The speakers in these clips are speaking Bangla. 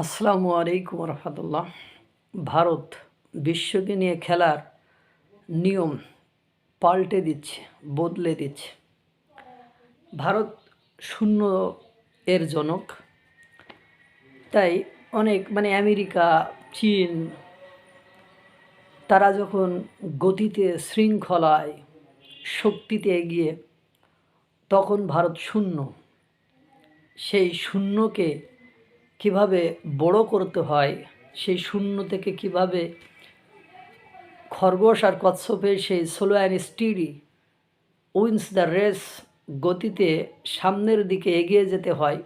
আসসালামু আলাইকুম রহমতুল্লাহ ভারত বিশ্বকে নিয়ে খেলার নিয়ম পাল্টে দিচ্ছে, বদলে দিচ্ছে। ভারত শূন্য এর জনক। তাই অনেক মানে আমেরিকা, চীন, তারা যখন গতিতে, শৃঙ্খলায়, শক্তিতে এগিয়ে, তখন ভারত শূন্য। সেই শূন্যকে কীভাবে বড় করতে হয়, সেই শূন্য থেকে কীভাবে খরগোশ আর কচ্ছপের সেই slow and steady wins the race গতিতে সামনের দিকে এগিয়ে যেতে হয়,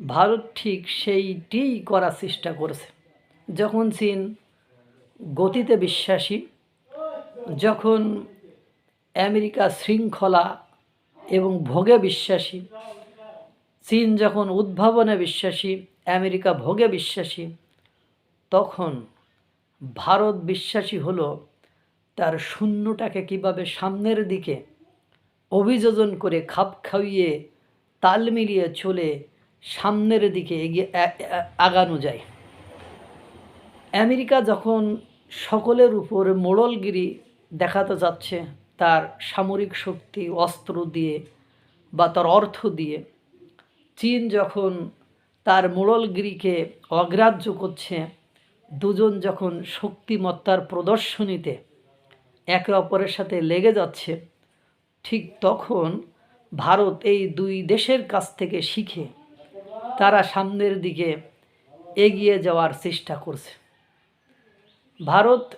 ভারত ঠিক সেইটিই করার চেষ্টা করেছে। যখন চীন গতিতে বিশ্বাসী, যখন আমেরিকা শৃঙ্খলা এবং ভোগে বিশ্বাসী চীন যখন উদ্ভাবনে বিশ্বাসী, আমেরিকা ভোগে বিশ্বাসী, তখন ভারত বিশ্বাসী হলো তার শূন্যটাকে কীভাবে সামনের দিকে অভিযোজন করে খাপ খাইয়ে তাল মিলিয়ে চলে সামনের দিকে এগিয়ে আগানো যায়। আমেরিকা যখন সকলের উপর মোড়লগিরি দেখাতে যাচ্ছে, তার সামরিক শক্তি, অস্ত্র দিয়ে বা তার অর্থ দিয়ে চীন যখন তার মোড়লগিরিকে অগ্রাহ্য করছে, দুজন যখন শক্তিমত্তার প্রদর্শনীতে একে অপরের সাথে লেগে যাচ্ছে, ঠিক তখন ভারত এই দুই দেশের কাছ থেকে শিখে তারা সামনের দিকে এগিয়ে যাওয়ার চেষ্টা করছে। ভারত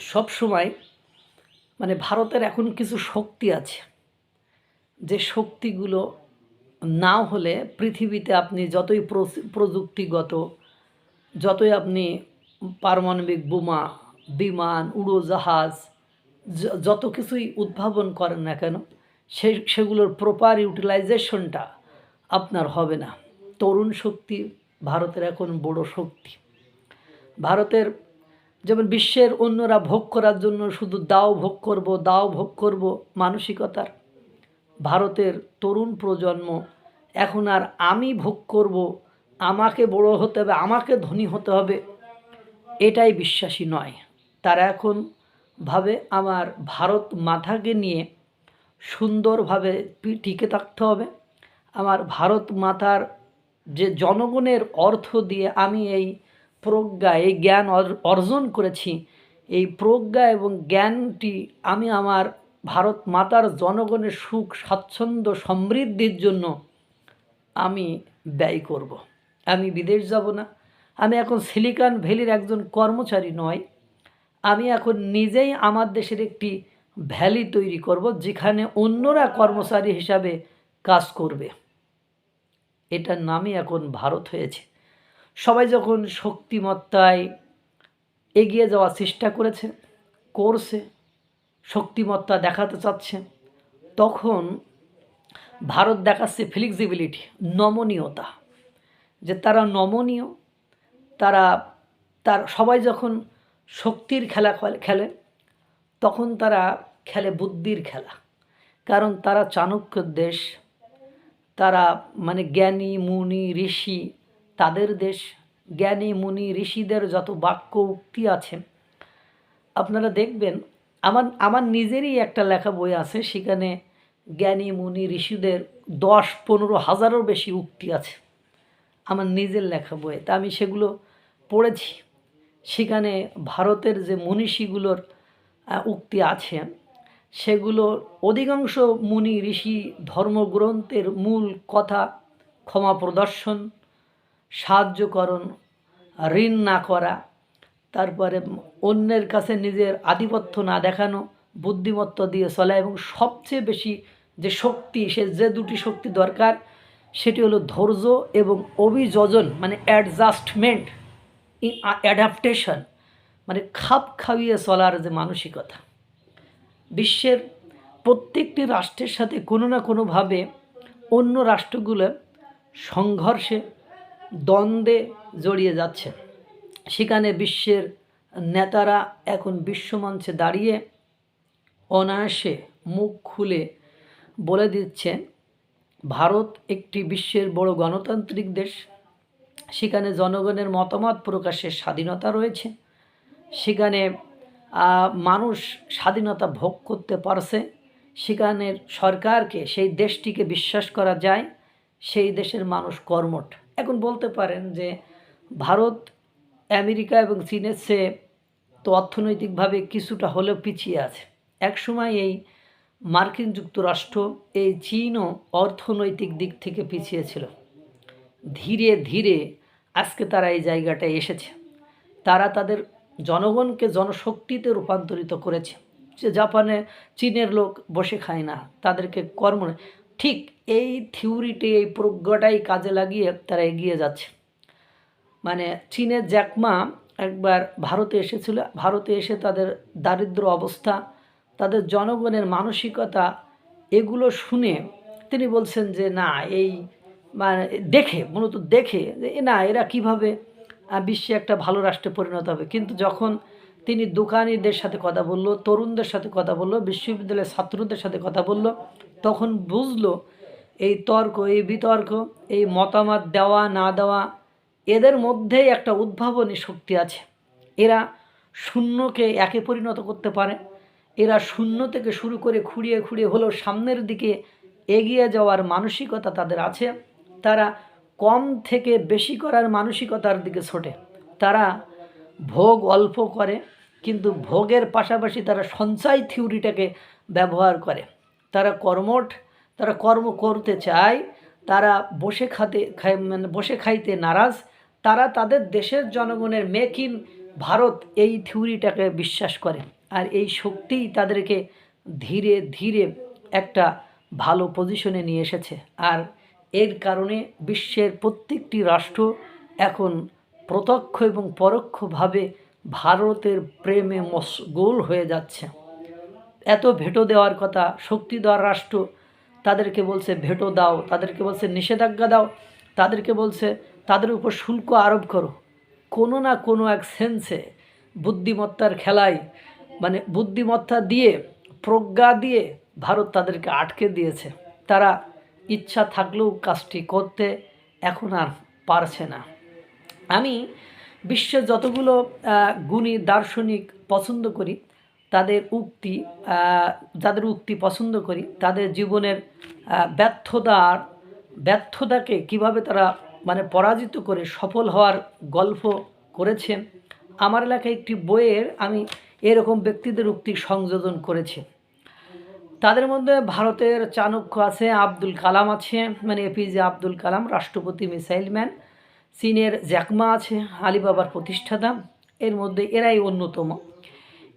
সবসময় মানে ভারতের এখন কিছু শক্তি আছে। যে শক্তিগুলো না হলে পৃথিবীতে আপনি যতই প্রযুক্তিগত, যতই আপনি পারমাণবিক বোমা, বিমান, উড়োজাহাজ যত কিছুই উদ্ভাবন করেন না কেন, সে, সেগুলোর প্রপার ইউটিলাইজেশনটা আপনার হবে না। তরুণ শক্তি ভারতের এখন বড় শক্তি। ভারতের যেমন বিশ্বের অন্যরা ভোগ করার জন্য শুধু দাও ভোগ করব, দাও ভোগ করব, মানসিকতার ভারতের তরুণ প্রজন্ম, এখন আর আমি ভোগ করব, আমাকে বড় হতে হবে, আমাকে ধনী হতে হবে, এটাই বিশ্বাসী নয়। তারা এখন ভাবে আমার ভারত মাথাকে নিয়ে সুন্দরভাবে টিকে থাকতে হবে। আমার ভারত মাতার যে জনগণের অর্থ দিয়ে আমি এই প্রজ্ঞা, এই জ্ঞান অর্জন করেছি, এই প্রজ্ঞা এবং জ্ঞানটি আমি আমার ভারত মাতার জনগণের সুখ, স্বাচ্ছন্দ্য, সমৃদ্ধির জন্য আমি ব্যয় করব। আমি বিদেশ যাব না। আমি এখন সিলিকন ভ্যালির একজন কর্মচারী নয়। আমি এখন নিজেই আমার দেশের একটি ভ্যালি তৈরি করব, যেখানে অন্যরা কর্মচারী হিসাবে কাজ করবে। এটার নামই এখন ভারত হয়েছে। সবাই যখন শক্তিমত্তায় এগিয়ে যাওয়ার চেষ্টা করেছে, করছে শক্তিমত্তা দেখাতে চাচ্ছে। তখন ভারত দেখাচ্ছে ফ্লেক্সিবিলিটি নমনীয়তা। যে তারা নমনীয়, তারা, তার, সবাই যখন শক্তির খেলা খেলে, তখন তারা খেলে বুদ্ধির খেলা। কারণ তারা চাণক্যর দেশ, তারা মানে জ্ঞানী, মুনি, ঋষি, তাদের দেশ। জ্ঞানী, মুনি, ঋষিদের যত বাক্য উক্তি আছে, আপনারা দেখবেন আমার আমার নিজেরই একটা লেখা বই আছে, সেখানে জ্ঞানী, মুনি, ঋষিদের দশ পনেরো হাজারও বেশি উক্তি আছে। আমার নিজের লেখা বইয়ে তা আমি সেগুলো পড়েছি। সেখানে ভারতের যে মনীষীগুলোর উক্তি আছে। সেগুলো অধিকাংশ মুনি, ঋষি ধর্মগ্রন্থের মূল কথা ক্ষমা প্রদর্শন সাহায্যকরণ ঋণ না করা তারপরে অন্যের কাছে নিজের আধিপত্য না দেখানো, বুদ্ধিমত্ত দিয়ে চলা এবং সবচেয়ে বেশি যে শক্তি, সে যে দুটি শক্তি দরকার, সেটি হলো ধৈর্য এবং অভিযোজন মানে অ্যাডজাস্টমেন্ট ইন অ্যাডাপ্টেশন মানে খাপ খাইয়ে চলার যে মানসিকতা। বিশ্বের প্রত্যেকটি রাষ্ট্রের সাথে কোনো না কোনোভাবে অন্য রাষ্ট্রগুলো সংঘর্ষে দ্বন্দ্বে জড়িয়ে যাচ্ছে। সেখানে বিশ্বের নেতারা এখন বিশ্বমঞ্চে দাঁড়িয়ে অনায়াসে মুখ খুলে বলে দিচ্ছেন, ভারত একটি বিশ্বের বড় গণতান্ত্রিক দেশ। সেখানে জনগণের মতামত প্রকাশের স্বাধীনতা রয়েছে। সেখানে মানুষ স্বাধীনতা ভোগ করতে পারছে। সেখানের সরকারকে, সেই দেশটিকে বিশ্বাস করা যায়। সেই দেশের মানুষ কর্মঠ। এখন বলতে পারেন যে, ভারত আমেরিকা এবং চীনের চেয়ে তো অর্থনৈতিকভাবে কিছুটা হলেও পিছিয়ে আছে। একসময় এই মার্কিন যুক্তরাষ্ট্র এই চীনও অর্থনৈতিক দিক থেকে পিছিয়ে ছিল। ধীরে ধীরে আজকে তারা এই জায়গাটায় এসেছে। তারা তাদের জনগণকে জনশক্তিতে রূপান্তরিত করেছে। যে জাপানে চীনের লোক বসে খায় না, তাদেরকে কর্ম ঠিক এই থিওরিটি এই প্রজ্ঞাটাই কাজে লাগিয়ে তারা এগিয়ে যাচ্ছে। মানে চীনের জ্যাকমা একবার ভারতে এসেছিল, ভারতে এসে তাদের দারিদ্র অবস্থা, তাদের জনগণের মানসিকতা এগুলো শুনে তিনি বলছেন যে, না, এই মানে দেখে, মূলত দেখে যে, না, এরা কীভাবে বিশ্বে একটা ভালো রাষ্ট্রে পরিণত হবে। কিন্তু যখন তিনি দোকানিদের সাথে কথা বলল, তরুণদের সাথে কথা বলল, বিশ্ববিদ্যালয়ের ছাত্রদের সাথে কথা বলল, তখন বুঝলো এই তর্ক, এই বিতর্ক, এই মতামত দেওয়া, না দেওয়া এদের মধ্যেই একটা উদ্ভাবনী শক্তি আছে। এরা শূন্যকে একে পরিণত করতে পারে। এরা শূন্য থেকে শুরু করে খুঁড়িয়ে খুঁড়িয়ে হলেও সামনের দিকে এগিয়ে যাওয়ার মানসিকতা তাদের আছে। তারা কম থেকে বেশি করার মানসিকতার দিকে ছোটে। তারা ভোগ অল্প করে, কিন্তু ভোগের পাশাপাশি তারা সঞ্চয় থিওরিটাকে ব্যবহার করে। তারা কর্মঠ, তারা কর্ম করতে চায়, তারা বসে খাতে মানে বসে খাইতে নারাজ তারা তাদের দেশের জনগণের মেক ইন ভারত এই থিওরিটাকে বিশ্বাস করে। আর এই শক্তিই তাদেরকে ধীরে ধীরে একটা ভালো পজিশনে নিয়ে এসেছে। আর এর কারণে বিশ্বের প্রত্যেকটি রাষ্ট্র এখন প্রত্যক্ষ এবং পরোক্ষভাবে ভারতের প্রেমে মশগুল হয়ে যাচ্ছে। এত ভেটো দেওয়ার কথা শক্তি দেওয়ার রাষ্ট্র তাদেরকে বলছে, ভেটো দাও। তাদেরকে বলছে, নিষেধাজ্ঞা দাও। তাদেরকে বলছে তাদের উপর শুল্ক আরোপ করো। কোনো না কোনো এক সেন্সে বুদ্ধিমত্তার খেলায় মানে বুদ্ধিমত্তা দিয়ে, প্রজ্ঞা দিয়ে ভারত তাদেরকে আটকে দিয়েছে। তারা ইচ্ছা থাকলেও কাজটি করতে এখন আর পারছে না। আমি বিশ্বের যতগুলো গুণী দার্শনিক পছন্দ করি, তাদের উক্তি যাদের উক্তি পছন্দ করি, তাদের জীবনের ব্যর্থতার, ব্যর্থতাকে কীভাবে তারা মানে পরাজিত করে সফল হওয়ার গল্প করেছেন। আমার এলাকায় একটি বইয়ের আমি এরকম ব্যক্তিদের উক্তি সংযোজন করেছি। তাদের মধ্যে ভারতের চাণক্য আছে আব্দুল কালাম আছে মানে এপিজে আব্দুল কালাম, রাষ্ট্রপতি মিসাইল ম্যান চীনের জ্যাকমা আছে, আলিবাবার প্রতিষ্ঠাতা, এর মধ্যে এরাই অন্যতম।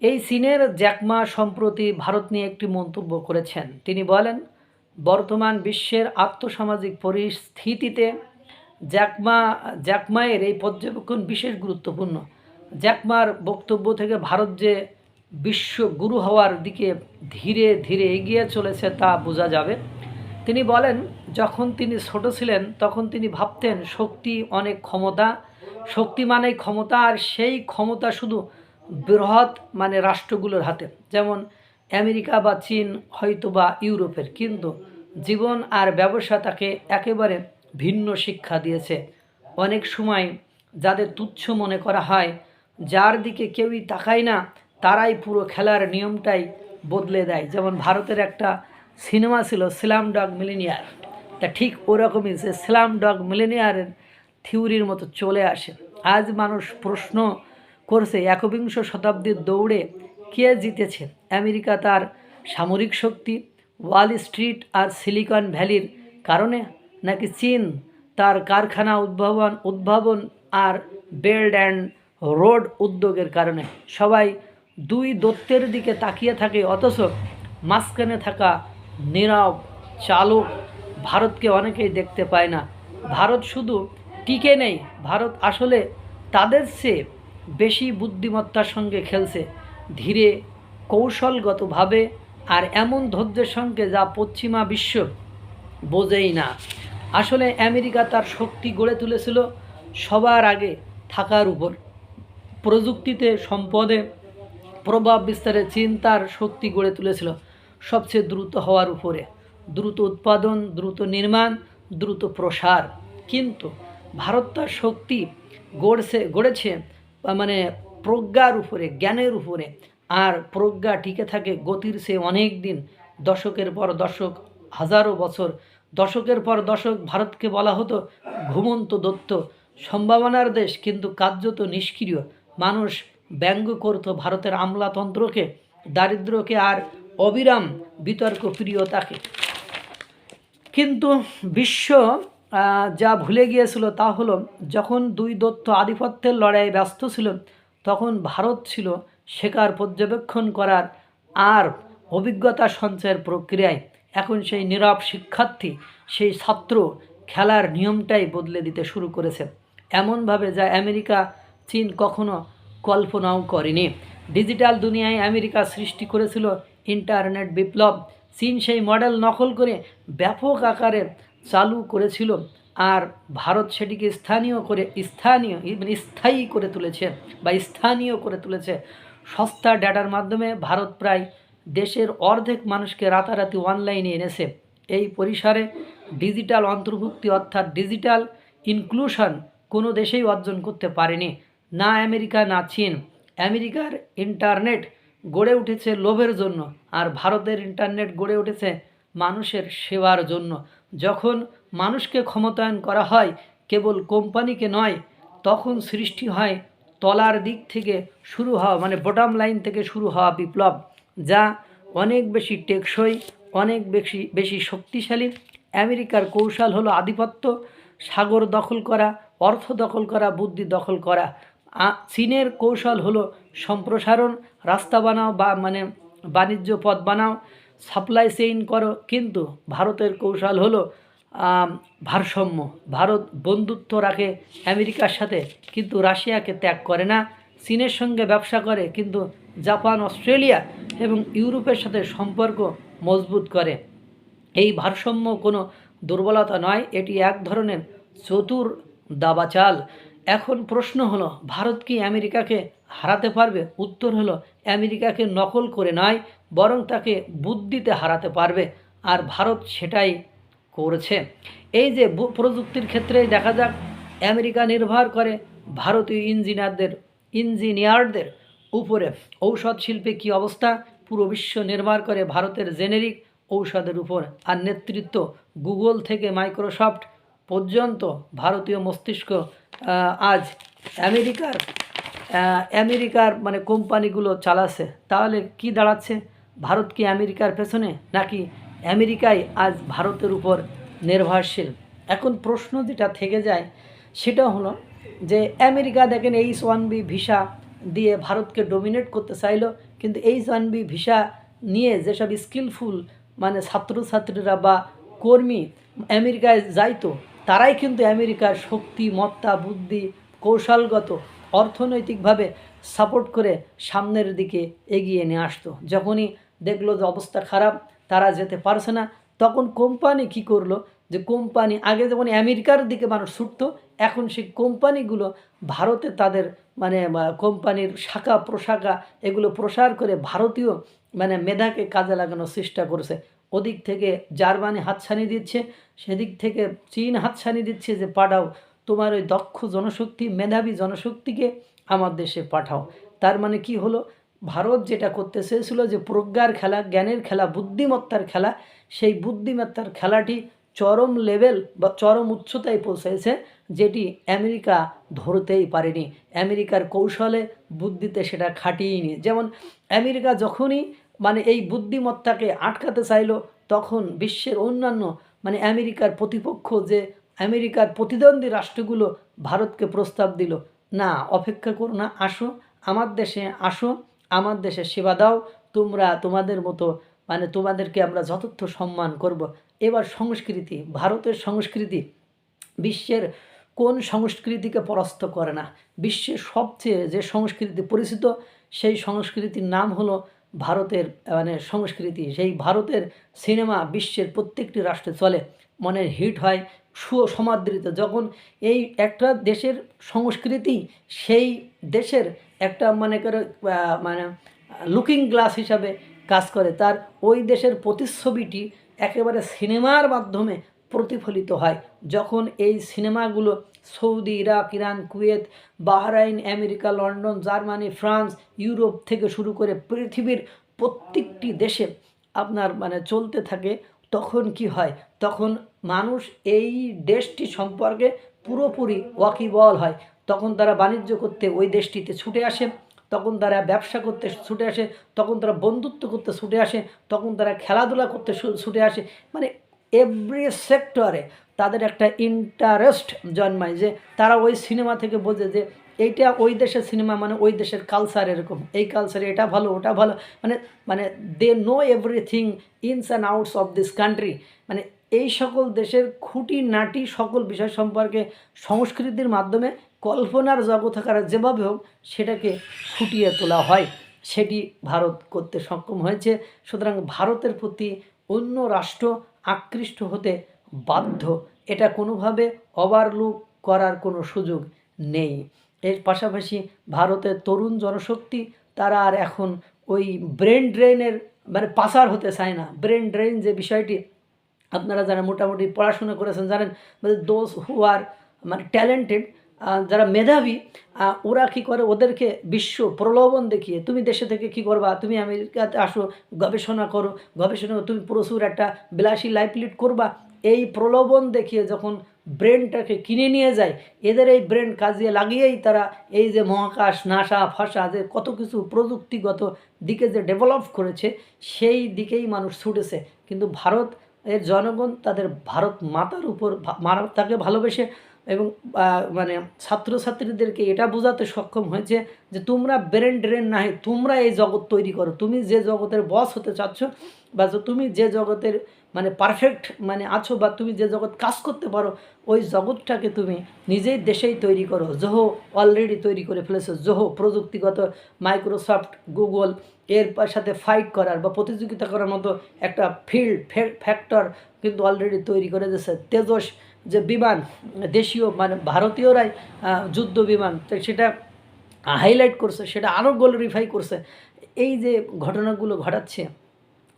এই চীনের জ্যাকমা সম্প্রতি ভারত নিয়ে একটি মন্তব্য করেছেন। তিনি বলেন, বর্তমান বিশ্বের আত্মসামাজিক পরিস্থিতিতে জ্যাকমা জ্যাকমায়ের এই পর্যবেক্ষণ বিশেষ গুরুত্বপূর্ণ। জ্যাকমার বক্তব্য থেকে ভারত যে বিশ্ব গুরু হওয়ার দিকে ধীরে ধীরে এগিয়ে চলেছে তা বোঝা যাবে। তিনি বলেন, যখন তিনি ছোট ছিলেন, তখন তিনি ভাবতেন শক্তি অনেক ক্ষমতা। শক্তি মানে ক্ষমতা, আর সেই ক্ষমতা শুধু বৃহৎ মানে রাষ্ট্রগুলোর হাতে। যেমন আমেরিকা বা চীন হয়তো বা ইউরোপের। কিন্তু জীবন আর ব্যবসা তাকে একেবারে ভিন্ন শিক্ষা দিয়েছে। অনেক সময় যাদের তুচ্ছ মনে করা হয়, যার দিকে কেউই তাকায় না, তারাই পুরো খেলার নিয়মটাই বদলে দেয়। যেমন ভারতের একটা সিনেমা ছিল স্ল্যাম ডগ মিলিনিয়ার। তা ঠিক ওরকমই সে স্ল্যাম ডগ মিলিনিয়ারের থিওরির মতো চলে আসে। আজ মানুষ প্রশ্ন করছে, একবিংশ শতাব্দীর দৌড়ে কে জিতেছে? আমেরিকা তার সামরিক শক্তি, ওয়াল স্ট্রিট আর সিলিকন ভ্যালির কারণে? নাকি চীন তার কারখানা উদ্ভাবন উদ্ভাবন আর বেল্ট অ্যান্ড রোড উদ্যোগের কারণে সবাই দুই দত্তের দিকে তাকিয়ে থাকে, অথচ মাঝখানে থাকা নীরব চালক ভারতকে অনেকেই দেখতে পায় না। ভারত শুধু টিকে নেই, ভারত আসলে তাদের চেয়ে বেশি বুদ্ধিমত্তার সঙ্গে খেলছে। ধীরে, কৌশলগতভাবে আর এমন ধৈর্যের সঙ্গে যা পশ্চিমা বিশ্ব বোঝেই না। আসলে আমেরিকা তার শক্তি গড়ে তুলেছিল সবার আগে থাকার উপর। প্রযুক্তিতে সম্পদে প্রভাব বিস্তারে চীন তার শক্তি গড়ে তুলেছিল সবচেয়ে দ্রুত হওয়ার উপরে। দ্রুত উৎপাদন, দ্রুত নির্মাণ, দ্রুত প্রসার। কিন্তু ভারত তার শক্তি গড়ছে, গড়েছে মানে প্রজ্ঞার উপরে, জ্ঞানের উপরে। আর প্রজ্ঞা টিকে থাকে গতির সে অনেক দিন, দশকের পর দশক, হাজারো বছর দশকের পর দশক ভারতকে বলা হতো ঘুমন্ত দত্ত। সম্ভাবনার দেশ, কিন্তু কার্যত নিষ্ক্রিয়। মানুষ ব্যঙ্গ করত ভারতের আমলাতন্ত্রকে দারিদ্র্যকে আর অবিরাম বিতর্ক প্রিয়তাকে কিন্তু বিশ্ব যা ভুলে গিয়েছিল তা হলো, যখন দুই দত্ত আধিপত্যের লড়াইয়ে ব্যস্ত ছিল, তখন ভারত ছিল শেখার পর্যবেক্ষণ করার আর অভিজ্ঞতা সঞ্চয়ের প্রক্রিয়ায়। এখন সেই নীরব শিক্ষার্থী, সেই ছাত্র খেলার নিয়মটাই বদলে দিতে শুরু করেছে। এমনভাবে যা আমেরিকা, চীন কখনো কল্পনাও করেনি। ডিজিটাল দুনিয়ায় আমেরিকা সৃষ্টি করেছিল ইন্টারনেট বিপ্লব। চীন সেই মডেল নকল করে ব্যাপক আকারে চালু করেছিল আর ভারত সেটিকে স্থানীয় করে, স্থানীয় মানে স্থায়ী করে তুলেছে বা স্থানীয় করে তুলেছে। সস্তা ডেটার মাধ্যমে ভারত প্রায় দেশের অর্ধেক মানুষকে রাতারাতি অনলাইনে এনেছে। এই পরিসরে ডিজিটাল অন্তর্ভুক্তি অর্থাৎ ডিজিটাল ইনক্লুশন কোনো দেশেই অর্জন করতে পারেনি। না আমেরিকা, না চীন। আমেরিকার ইন্টারনেট গড়ে উঠেছে লোভের জন্য আর ভারতের ইন্টারনেট গড়ে উঠেছে মানুষের সেবার জন্য। যখন মানুষকে ক্ষমতায়ন করা হয় কেবল কোম্পানিকে নয়, তখন সৃষ্টি হয় তলার দিক থেকে শুরু হওয়া মানে বটম লাইন থেকে শুরু হওয়া বিপ্লব। যা অনেক বেশি টেকসই, অনেক বেশি বেশি শক্তিশালী। আমেরিকার কৌশল হলো আধিপত্য, সাগর দখল করা, অর্থ দখল করা, বুদ্ধি দখল করা। চীনের কৌশল হলো সম্প্রসারণ, রাস্তা বানাও বা মানে বাণিজ্য পথ বানাও সাপ্লাই চেইন করো। কিন্তু ভারতের কৌশল হলো ভারসাম্য। ভারত বন্ধুত্ব রাখে আমেরিকার সাথে, কিন্তু রাশিয়াকে ত্যাগ করে না। চীনের সঙ্গে ব্যবসা করে, কিন্তু জাপান, অস্ট্রেলিয়া এবং ইউরোপের সাথে সম্পর্ক মজবুত করে। এই ভারসাম্য কোনো দুর্বলতা নয়, এটি এক ধরনের চতুর দাবাচাল। এখন প্রশ্ন হলো, ভারত কি আমেরিকাকে হারাতে পারবে? উত্তর হলো, আমেরিকাকে নকল করে নয়, বরং তাকে বুদ্ধিতে হারাতে পারবে, আর ভারত সেটাই করেছে। এই যে প্রযুক্তির ক্ষেত্রেই দেখা যাক, আমেরিকা নির্ভর করে ভারতীয় ইঞ্জিনিয়ারদের ইঞ্জিনিয়ারদের উপরে ঔষধ শিল্পে কী অবস্থা? পুরো বিশ্ব নির্ভর করে ভারতের জেনেরিক ঔষধের উপর আর নেতৃত্ব গুগল থেকে মাইক্রোসফট পর্যন্ত ভারতীয় মস্তিষ্ক আজ আমেরিকার আমেরিকার মানে কোম্পানিগুলো চালাচ্ছে। তাহলে কি দাঁড়াচ্ছে? ভারত কি আমেরিকার পেছনে? নাকি আমেরিকাই আজ ভারতের উপর নির্ভরশীল? এখন প্রশ্ন যেটা থেকে যায় সেটা হলো যে আমেরিকা দেখেন এইচ ওয়ান বি ভিসা দিয়ে ভারতকে ডোমিনেট করতে চাইলো, কিন্তু এইচ ওয়ান বি ভিসা নিয়ে যেসব স্কিলফুল মানে ছাত্রছাত্রীরা বা কর্মী আমেরিকায় যাইতো, তারাই কিন্তু আমেরিকার শক্তি, মত্তা, বুদ্ধি, কৌশলগত, অর্থনৈতিকভাবে সাপোর্ট করে সামনের দিকে এগিয়ে নিয়ে আসতো। যখনই দেখল যে অবস্থা খারাপ, তারা যেতে পারছে না, তখন কোম্পানি কি করল? যে কোম্পানি আগে যেমন আমেরিকার দিকে মানুষ ছুটতো এখন সেই কোম্পানিগুলো ভারতে তাদের মানে কোম্পানির শাখা, প্রশাখা এগুলো প্রসার করে ভারতীয় মানে মেধাকে কাজে লাগানোর চেষ্টা করছে। ওদিক থেকে জার্মানি হাতছানি দিচ্ছে, সেদিক থেকে চীন হাতছানি দিচ্ছে যে, পাঠাও, তোমার ওই দক্ষ জনশক্তি, মেধাবী জনশক্তিকে আমার দেশে পাঠাও। তার মানে কি হলো? ভারত যেটা করতে চেয়েছিল যে, প্রজ্ঞার খেলা, জ্ঞানের খেলা, বুদ্ধিমত্তার খেলা, সেই বুদ্ধিমত্তার খেলাটি চরম লেভেল বা চরম উচ্চতায় পৌঁছেছে। যেটি আমেরিকা ধরতেই পারেনি। আমেরিকার কৌশলে বুদ্ধিতে সেটা খাটিয়েনি যেমন আমেরিকা যখনই মানে এই বুদ্ধিমত্তাকে আটকাতে চাইলো, তখন বিশ্বের অন্যান্য মানে আমেরিকার প্রতিপক্ষ যে আমেরিকার প্রতিদ্বন্দ্বী রাষ্ট্রগুলো ভারতকে প্রস্তাব দিল, না, অপেক্ষা করো না, আসো, আমার দেশে আসো, আমার দেশে সেবা দাও, তোমরা তোমাদের মতো মানে তোমাদেরকে আমরা যথার্থ সম্মান করব। এবার সংস্কৃতি, ভারতের সংস্কৃতি, বিশ্বের কোন সংস্কৃতিকে পরাস্ত করে না? বিশ্বের সবচেয়ে যে সংস্কৃতি পরিচিত, সেই সংস্কৃতির নাম হলো ভারতের মানে সংস্কৃতি। সেই ভারতের সিনেমা বিশ্বের প্রত্যেকটি রাষ্ট্রে চলে। মনের হিট হয় সুসমাদৃত। যখন এই একটা দেশের সংস্কৃতি, সেই দেশের একটা মানে করে মানে লুকিং গ্লাস হিসাবে কাজ করে। তার ওই দেশের প্রতিচ্ছবিটি একেবারে সিনেমার মাধ্যমে প্রতিফলিত হয়। যখন এই সিনেমাগুলো Saudi, Iraq, Iran, Kuwait, Bahrain, America, London, Germany, France, Europe থেকে শুরু করে পৃথিবীর প্রত্যেকটি দেশে আপনার মানে চলতে থাকে, তখন কি হয়? তখন মানুষ এই দেশটি সম্পর্কে পুরোপুরি ওয়াকিবল হয়। তখন তারা বাণিজ্য করতে ওই দেশটিতে ছুটে আসে, তখন তারা ব্যবসা করতে ছুটে আসে, তখন তারা বন্ধুত্ব করতে ছুটে আসে, তখন তারা খেলাধুলা করতে ছুটে আসে। মানে এভরি সেক্টরে তাদের একটা ইন্টারেস্ট জন্মায় যে তারা ওই সিনেমা থেকে বোঝে যে এইটা ওই দেশের সিনেমা মানে ওই দেশের কালচার এরকম। এই কালচারে এটা ভালো, ওটা ভালো। মানে মানে they know everything ins and outs of this country মানে এই সকল দেশের খুঁটি, নাটি, সকল বিষয় সম্পর্কে সংস্কৃতির মাধ্যমে কল্পনার জগৎকার যেভাবে হোক সেটাকে ফুটিয়ে তোলা হয়। সেটি ভারত করতে সক্ষম হয়েছে। সুতরাং ভারতের প্রতি অন্য রাষ্ট্র আকৃষ্ট হতে বাধ্য। এটা কোনোভাবে ওভারলুক করার কোনো সুযোগ নেই। এর পাশাপাশি ভারতের তরুণ জনশক্তি, তারা আর এখন ওই ব্রেন ড্রেনের মানে পাচার হতে চায় না। ব্রেন ড্রেন যে বিষয়টি আপনারা যারা মোটামুটি পড়াশোনা করেছেন জানেন দোজ হু আর মানে ট্যালেন্টেড যারা মেধাবী ওরা কী করে? ওদেরকে বিশ্ব প্রলোভন দেখিয়ে তুমি দেশে থেকে কি করবা? তুমি আমেরিকাতে আসো, গবেষণা করো, গবেষণা তুমি প্রচুর একটা বিলাসী লাইফ লিড করবা। এই প্রলোভন দেখিয়ে যখন ব্রেনটাকে কিনে নিয়ে যায়, এদের এই ব্রেন কাজে লাগিয়েই তারা এই যে মহাকাশ, নাসা, ফাসা যে কত কিছু প্রযুক্তিগত দিকে যে ডেভেলপ করেছে, সেই দিকেই মানুষ ছুটেছে। কিন্তু ভারত, এর জনগণ তাদের ভারত মাতার উপর মাতাকে ভালোবেসে এবং মানে ছাত্রছাত্রীদেরকে এটা বোঝাতে সক্ষম হয়েছে যে তোমরা ব্রেন ড্রেন না তোমরা এই জগৎ তৈরি করো। তুমি যে জগতের বস হতে চাচ্ছ বা তুমি যে জগতের মানে পারফেক্ট মানে আছো বা তুমি যে জগৎ কাজ করতে পারো, ওই জগৎটাকে তুমি নিজেই দেশেই তৈরি করো। জোহো অলরেডি তৈরি করে ফেলেছো। জোহো প্রযুক্তিগত মাইক্রোসফট, গুগল এর সাথে ফাইট করার বা প্রতিযোগিতা করার মতো একটা ফিল্ড ফ্যাক্টর কিন্তু অলরেডি তৈরি করে দিয়েছে। তেজস যে বিমান, দেশীয় মানে ভারতীয়রাই যুদ্ধ বিমান সেটা হাইলাইট করছে, সেটা আরও গ্লোরিফাই করছে। এই যে ঘটনাগুলো ঘটাচ্ছে,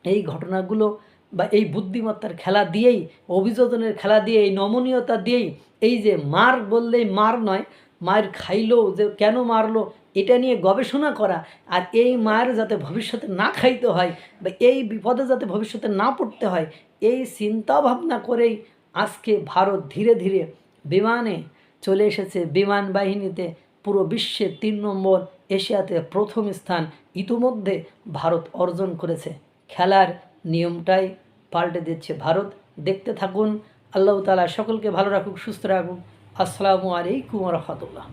এই ঘটনাগুলো বা এই বুদ্ধিমত্তার খেলা দিয়েই, অভিযোজনের খেলা দিয়ে এই নমনীয়তা দিয়েই, এই যে মার বললেই মার নয়, মায়ের খাইলো যে কেন মারলো, এটা নিয়ে গবেষণা করা, আর এই মায়ের যাতে ভবিষ্যতে না খাইতে হয়, বা এই বিপদে যাতে ভবিষ্যতে না পড়তে হয়, এই চিন্তা ভাবনা করেই আজকে ভারত ধীরে ধীরে বিমানে চলে এসেছে। বিমান বাহিনীতে পুরো বিশ্বে তিন নম্বর এশিয়াতে প্রথম স্থান ইতিমধ্যে ভারত অর্জন করেছে। খেলার নিয়মটাই পাল্টে দিচ্ছে ভারত। দেখতে থাকুন। আল্লাহ তালা সকলকে ভালো রাখুক, সুস্থ রাখুক। আসসালামু আলাইকুম রহমতুল্লাহ।